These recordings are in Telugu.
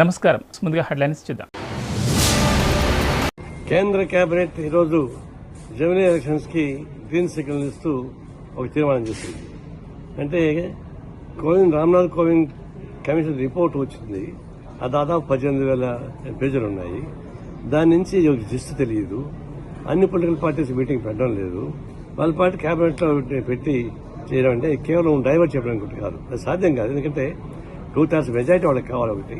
నమస్కారం. ముందుగా హెడ్లైన్స్ చూద్దాం. కేంద్ర కేబినెట్ ఈరోజు జమినీ ఎలక్షన్స్కి గ్రీన్ సిగ్నల్ ఇస్తూ ఒక తీర్మానం చేసింది. అంటే కోవింద్ రామ్నాథ్ కోవింద్ కమిషన్ రిపోర్ట్ వచ్చింది. ఆ దాదాపు పద్దెనిమిది వేల పేజీలు ఉన్నాయి. దాని నుంచి ఒక జిస్ట్ తెలియదు. అన్ని పొలిటికల్ పార్టీస్ మీటింగ్ పెట్టడం లేదు. వాళ్ళ పార్టీ క్యాబినెట్లో పెట్టి చేయడం అంటే కేవలం డైవర్ట్ చెప్పడానికి కాదు అది సాధ్యం కాదు. ఎందుకంటే టూ థర్డ్స్ మెజారిటీ వాళ్ళకి కావాలి ఒకటి.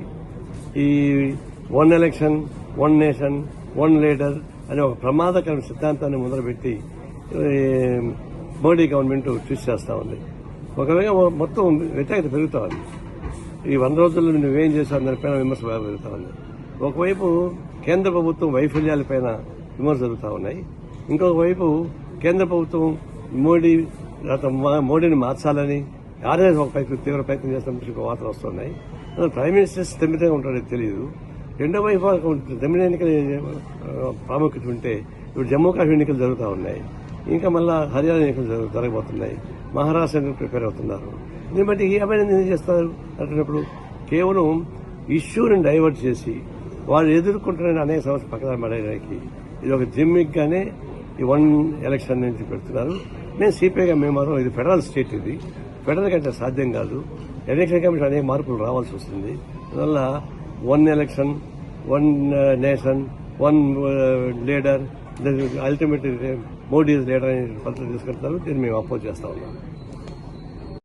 ఈ one election one nation one leader అనే ఒక ప్రమాదకర సిద్ధాంతాన్ని మొదలుపెట్టి మోడీ గవర్నమెంట్ ట్విస్ట్ చేస్తూ ఉంది. ఒకవేళ మొత్తం వ్యతిరేకత పెరుగుతూ ఉంది. ఈ వంద రోజుల్లో నువ్వేం చేశావు దానిపైన విమర్శ బాగా ఉంది. ఒకవైపు కేంద్ర ప్రభుత్వం వైఫల్యాలపైన విమర్శ జరుగుతూ ఉన్నాయి. ఇంకొక వైపు కేంద్ర ప్రభుత్వం మోడీ మోడీని మార్చాలని ఆర్ఎస్ ఒక ప్రయత్నం తీవ్ర ప్రయత్నం చేస్తున్న వార్తలు వస్తున్నాయి. ప్రైమ్ మినిస్టర్ తెమ్మిదే ఉంటాడో తెలియదు రెండో వైపు జమిన ఎన్నికల ప్రాముఖ్యత ఉంటే ఇప్పుడు జమ్మూ కాశ్మీర్ ఎన్నికలు జరుగుతూ ఉన్నాయి. ఇంకా మళ్ళా హర్యానా ఎన్నికలు జరగబోతున్నాయి. మహారాష్ట్ర ఎన్నికలు ప్రిపేర్ అవుతున్నారు? దీన్ని బట్టి ఈ అభినందన ఏం చేస్తారు? అంటున్నప్పుడు కేవలం ఇష్యూని డైవర్ట్ చేసి వాళ్ళు ఎదుర్కొంటున్న అనేక సమస్యలు పక్కన పడేయడానికి ఇది ఒక జిమ్మిక్గానే ఈ వన్ ఎలక్షన్ నుంచి పెడుతున్నారు. నేను సిపిఐగా మేము ఇది ఫెడరల్ స్టేట్ ఇది. ఫెడరల్ కంటే సాధ్యం కాదు. ఎలక్షన్ కమిషన్ అనేక మార్పులు రావాల్సి వస్తుంది. అందువల్ల one election one nation one leader ultimate Modi leader అనే పద్ధతి తీసుకెళ్తారు. దీన్ని మేము అపోజ్ చేస్తా ఉన్నాం.